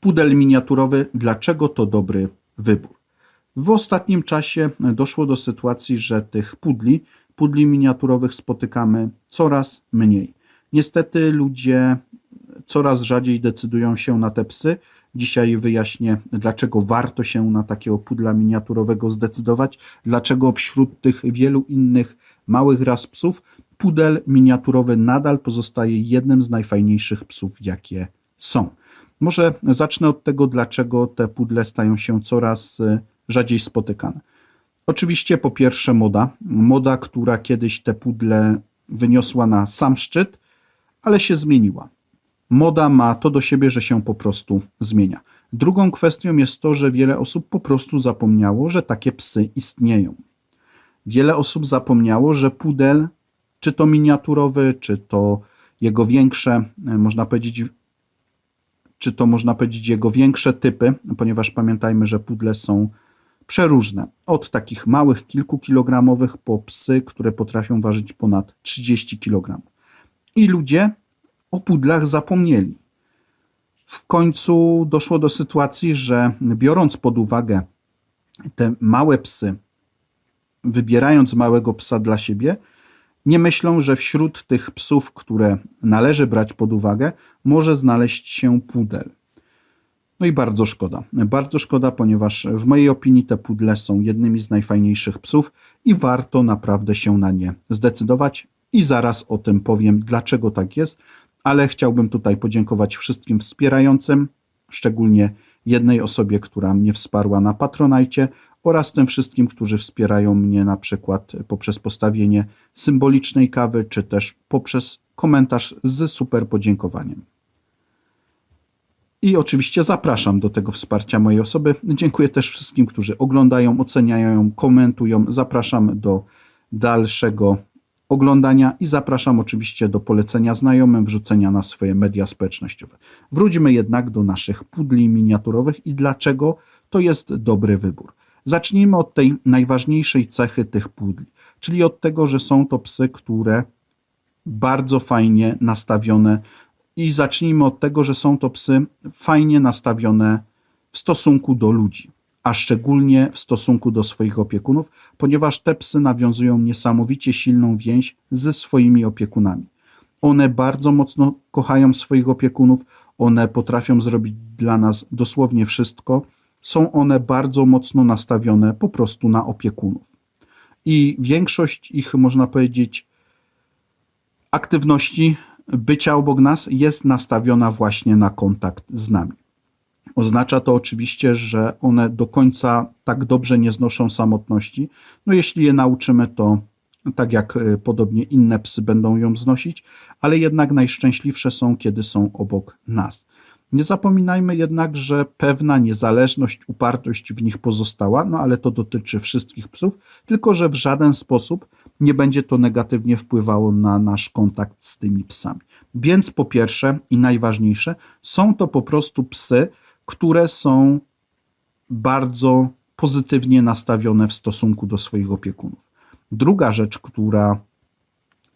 Pudel miniaturowy, dlaczego to dobry wybór? W ostatnim czasie doszło do sytuacji, że tych pudli, pudli miniaturowych spotykamy coraz mniej. Niestety ludzie coraz rzadziej decydują się na te psy. Dzisiaj wyjaśnię, dlaczego warto się na takiego pudla miniaturowego zdecydować, dlaczego wśród tych wielu innych małych ras psów pudel miniaturowy nadal pozostaje jednym z najfajniejszych psów, jakie są. Może zacznę od tego, dlaczego te pudle stają się coraz y, rzadziej spotykane. Oczywiście po pierwsze moda, moda, która kiedyś te pudle wyniosła na sam szczyt, ale się zmieniła. Moda ma to do siebie, że się po prostu zmienia. Drugą kwestią jest to, że wiele osób po prostu zapomniało, że takie psy istnieją. Wiele osób zapomniało, że pudel, czy to miniaturowy, czy to jego większe, e, można powiedzieć, czy to można powiedzieć jego większe typy, ponieważ pamiętajmy, że pudle są przeróżne. Od takich małych, kilkukilogramowych po psy, które potrafią ważyć ponad 30 kg. I ludzie o pudlach zapomnieli. W końcu doszło do sytuacji, że biorąc pod uwagę te małe psy, wybierając małego psa dla siebie, nie myślą, że wśród tych psów, które należy brać pod uwagę, może znaleźć się pudel. No i bardzo szkoda. Bardzo szkoda, ponieważ w mojej opinii te pudle są jednymi z najfajniejszych psów i warto naprawdę się na nie zdecydować. I zaraz o tym powiem, dlaczego tak jest, ale chciałbym tutaj podziękować wszystkim wspierającym, szczególnie jednej osobie, która mnie wsparła na Patronajcie oraz tym wszystkim, którzy wspierają mnie na przykład poprzez postawienie symbolicznej kawy, czy też poprzez komentarz z super podziękowaniem. I oczywiście zapraszam do tego wsparcia mojej osoby. Dziękuję też wszystkim, którzy oglądają, oceniają, komentują. Zapraszam do dalszego oglądania i zapraszam oczywiście do polecenia znajomym, wrzucenia na swoje media społecznościowe. Wróćmy jednak do naszych pudli miniaturowych i dlaczego to jest dobry wybór. Zacznijmy od tej najważniejszej cechy tych pudli, czyli od tego, że są to psy, które bardzo fajnie nastawione i zacznijmy od tego, że są to psy fajnie nastawione w stosunku do ludzi, a szczególnie w stosunku do swoich opiekunów, ponieważ te psy nawiązują niesamowicie silną więź ze swoimi opiekunami. One bardzo mocno kochają swoich opiekunów, one potrafią zrobić dla nas dosłownie wszystko. Są one bardzo mocno nastawione po prostu na opiekunów. I większość ich, można powiedzieć, aktywności bycia obok nas jest nastawiona właśnie na kontakt z nami. Oznacza to oczywiście, że one do końca tak dobrze nie znoszą samotności. No jeśli je nauczymy, to tak jak e, podobnie inne psy będą ją znosić, ale jednak najszczęśliwsze są, kiedy są obok nas. Nie zapominajmy jednak, że pewna niezależność, upartość w nich pozostała, no ale to dotyczy wszystkich psów, tylko że w żaden sposób nie będzie to negatywnie wpływało na nasz kontakt z tymi psami. Więc po pierwsze i najważniejsze, są to po prostu psy, które są bardzo pozytywnie nastawione w stosunku do swoich opiekunów. Druga rzecz, która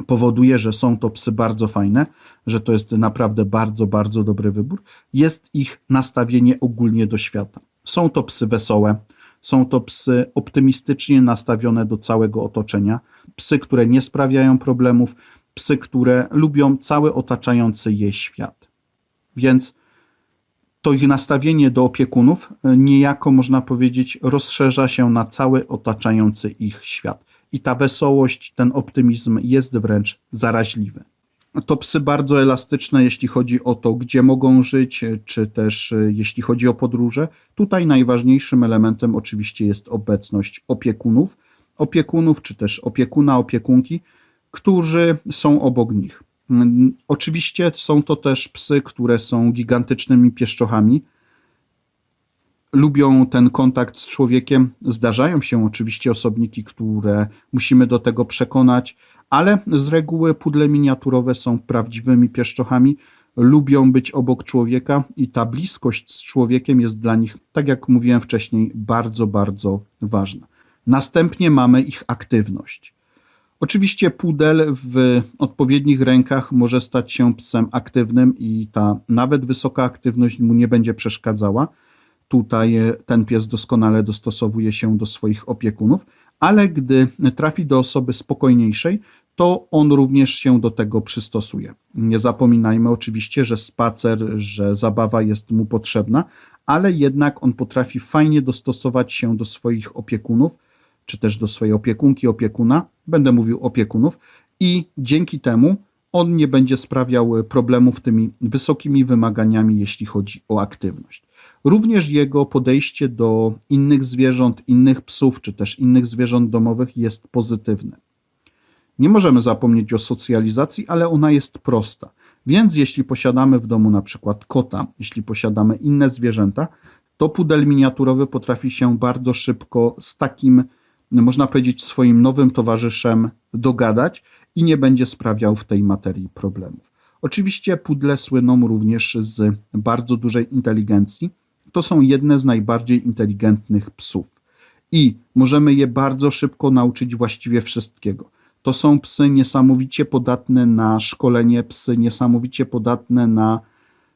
powoduje, że są to psy bardzo fajne, że to jest naprawdę bardzo, bardzo dobry wybór, jest ich nastawienie ogólnie do świata. Są to psy wesołe, są to psy optymistycznie nastawione do całego otoczenia, psy, które nie sprawiają problemów, psy, które lubią cały otaczający je świat. Więc to ich nastawienie do opiekunów niejako, można powiedzieć, rozszerza się na cały otaczający ich świat i ta wesołość, ten optymizm jest wręcz zaraźliwy. To psy bardzo elastyczne, jeśli chodzi o to, gdzie mogą żyć, czy też e, jeśli chodzi o podróże. Tutaj najważniejszym elementem oczywiście jest obecność opiekunów, opiekunów czy też opiekuna, opiekunki, którzy są obok nich. Oczywiście są to też psy, które są gigantycznymi pieszczochami, lubią ten kontakt z człowiekiem. Zdarzają się oczywiście osobniki, które musimy do tego przekonać, ale z reguły pudle miniaturowe są prawdziwymi pieszczochami, lubią być obok człowieka i ta bliskość z człowiekiem jest dla nich, tak jak mówiłem wcześniej, bardzo, bardzo ważna. Następnie mamy ich aktywność. Oczywiście pudel w odpowiednich rękach może stać się psem aktywnym i ta nawet wysoka aktywność mu nie będzie przeszkadzała. Tutaj e, ten pies doskonale dostosowuje się do swoich opiekunów, ale gdy trafi do osoby spokojniejszej, to on również się do tego przystosuje. Nie zapominajmy oczywiście, że spacer, że zabawa jest mu potrzebna, ale jednak on potrafi fajnie dostosować się do swoich opiekunów, czy też do swojej opiekunki, opiekuna, będę mówił opiekunów, i dzięki temu on nie będzie sprawiał problemów tymi wysokimi wymaganiami, jeśli chodzi o aktywność. Również jego podejście do innych zwierząt, innych psów, czy też innych zwierząt domowych jest pozytywne. Nie możemy zapomnieć o socjalizacji, ale ona jest prosta. Więc jeśli posiadamy w domu na przykład kota, jeśli posiadamy inne zwierzęta, to pudel miniaturowy potrafi się bardzo szybko z takim, można powiedzieć, swoim nowym towarzyszem dogadać i nie będzie sprawiał w tej materii problemów. Oczywiście pudle słyną również z bardzo dużej inteligencji. To są jedne z najbardziej inteligentnych psów i możemy je bardzo szybko nauczyć właściwie wszystkiego. To są psy niesamowicie podatne na szkolenie, psy niesamowicie podatne na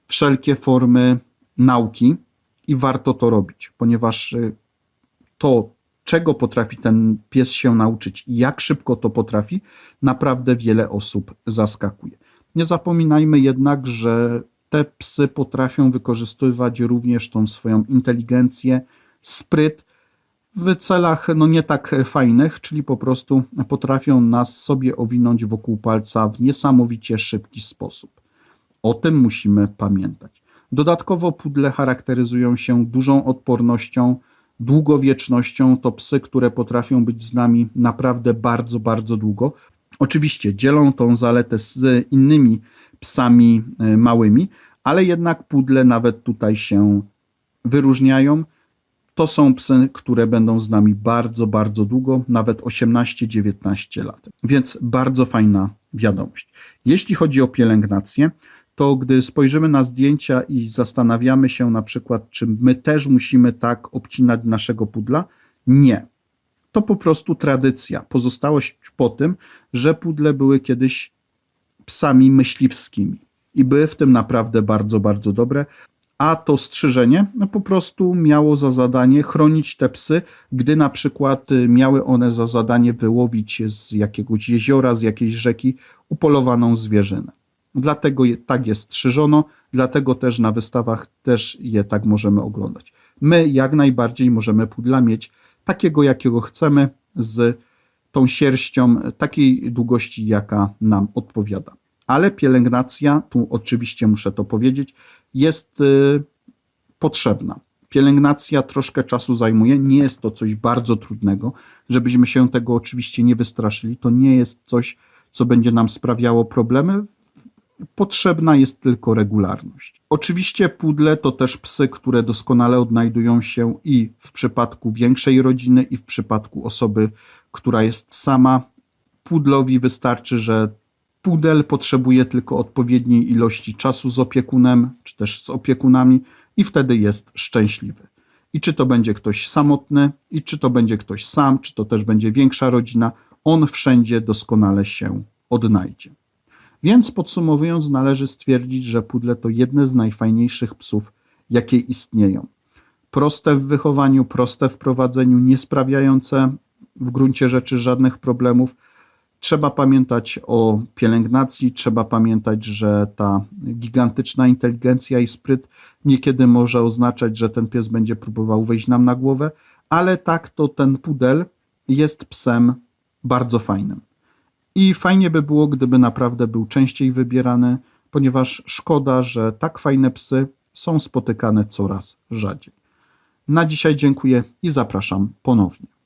wszelkie formy nauki i warto to robić, ponieważ y, to, czego potrafi ten pies się nauczyć i jak szybko to potrafi, naprawdę wiele osób zaskakuje. Nie zapominajmy jednak, że te psy potrafią wykorzystywać również tą swoją inteligencję, spryt w celach no nie tak fajnych, czyli po prostu potrafią nas sobie owinąć wokół palca w niesamowicie szybki sposób. O tym musimy pamiętać. Dodatkowo pudle charakteryzują się dużą odpornością, długowiecznością. To psy, które potrafią być z nami naprawdę bardzo, bardzo długo. Oczywiście dzielą tą zaletę z innymi psami e, małymi, ale jednak pudle nawet tutaj się wyróżniają. To są psy, które będą z nami bardzo, bardzo długo, nawet 18-19 lat. Więc bardzo fajna wiadomość. Jeśli chodzi o pielęgnację, to gdy spojrzymy na zdjęcia i zastanawiamy się na przykład, czy my też musimy tak obcinać naszego pudla, nie. To po prostu tradycja, pozostałość po tym, że pudle były kiedyś psami myśliwskimi i były w tym naprawdę bardzo, bardzo dobre a to strzyżenie no po prostu miało za zadanie chronić te psy, gdy na przykład y, miały one za zadanie wyłowić z jakiegoś jeziora, z jakiejś rzeki upolowaną zwierzynę. Dlatego je, tak je strzyżono, dlatego też na wystawach też je tak możemy oglądać. My jak najbardziej możemy pudla mieć takiego, jakiego chcemy, z tą sierścią takiej długości, jaka nam odpowiada. Ale pielęgnacja, tu oczywiście muszę to powiedzieć, jest y, potrzebna. Pielęgnacja troszkę czasu zajmuje, nie jest to coś bardzo trudnego, żebyśmy się tego oczywiście nie wystraszyli. To nie jest coś, co będzie nam sprawiało problemy. Potrzebna jest tylko regularność. Oczywiście pudle to też psy, które doskonale odnajdują się i w przypadku większej rodziny, i w przypadku osoby, która jest sama. Pudlowi wystarczy, że Pudel potrzebuje tylko odpowiedniej ilości czasu z opiekunem, czy też z opiekunami, i wtedy jest szczęśliwy. I czy to będzie ktoś samotny, i czy to będzie ktoś sam, czy to też będzie większa rodzina, on wszędzie doskonale się odnajdzie. Więc podsumowując, należy stwierdzić, że pudle to jedne z najfajniejszych psów, jakie istnieją. Proste w wychowaniu, proste w prowadzeniu, nie sprawiające w gruncie rzeczy żadnych problemów, Trzeba pamiętać o pielęgnacji, trzeba pamiętać, że ta gigantyczna inteligencja i spryt niekiedy może oznaczać, że ten pies będzie próbował wejść nam na głowę, ale tak to ten pudel jest psem bardzo fajnym. I fajnie by było, gdyby naprawdę był częściej wybierany, ponieważ szkoda, że tak fajne psy są spotykane coraz rzadziej. Na dzisiaj dziękuję i zapraszam ponownie.